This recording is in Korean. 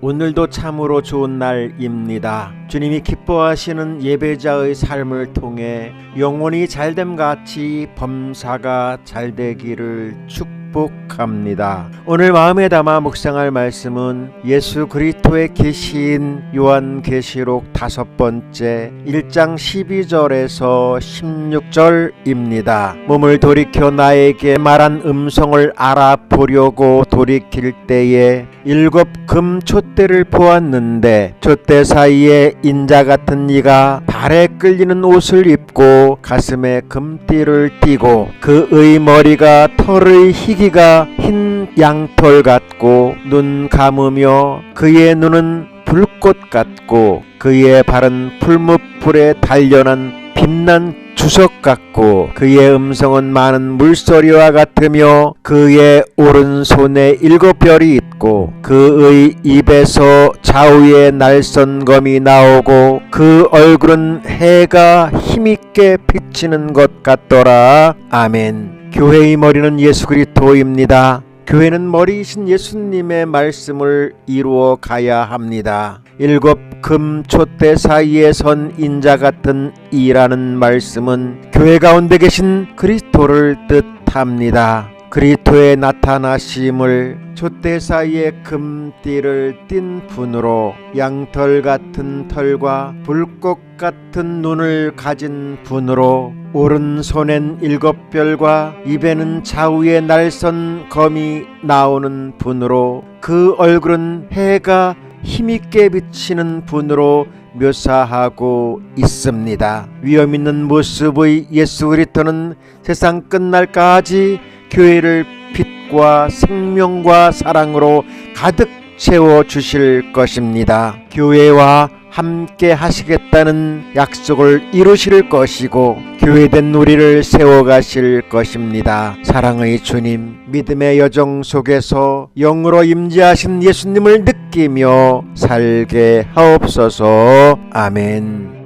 오늘도 참으로 좋은 날입니다. 주님이 기뻐하시는 예배자의 삶을 통해 영혼이 잘됨 같이 범사가 잘 되기를 축 복합니다. 오늘 마음에 담아 묵상할 말씀은 예수 그리스도의 계시인 요한계시록 다섯 번째 1장 12절에서 16절입니다. 몸을 돌이켜 나에게 말한 음성을 알아보려고 돌이킬 때에 일곱 금 촛대를 보았는데 촛대 사이에 인자 같은 이가 발에 끌리는 옷을 입고 가슴에 금띠를 띠고 그의 머리가 털의 희 기가 흰 양털 같고 눈 감으며 그의 눈은 불꽃 같고 그의 발은 풀무불에 단련한 빛난 주석 같고 그의 음성은 많은 물소리와 같으며 그의 오른손에 일곱 별이 있고 그의 입에서 좌우에 날선검이 나오고 그 얼굴은 해가 힘있게 비치는 것 같더라. 아멘 교회의 머리는 예수 그리스도입니다 교회는 머리이신 예수님의 말씀을 이루어 가야 합니다. 일곱 금 촛대 사이에 선 인자 같은 이라는 말씀은 교회 가운데 계신 그리스도를 뜻합니다. 그리스도의 나타나심을 촛대 사이에 금띠를 띤 분으로 양털 같은 털과 불꽃 같은 눈을 가진 분으로 오른손엔 일곱 별과 입에는 좌우에 날선 검이 나오는 분으로 그 얼굴은 해가 힘있게 비치는 분으로 묘사하고 있습니다. 위험 있는 모습의 예수 그리스도는 세상 끝날까지 교회를 빛과 생명과 사랑으로 가득 채워 주실 것입니다. 교회와 함께 하시겠다는 약속을 이루실 것이고 교회된 우리를 세워 가실 것입니다. 사랑의 주님, 믿음의 여정 속에서 영으로 임재하신 예수님을 느끼며 살게 하옵소서. 아멘.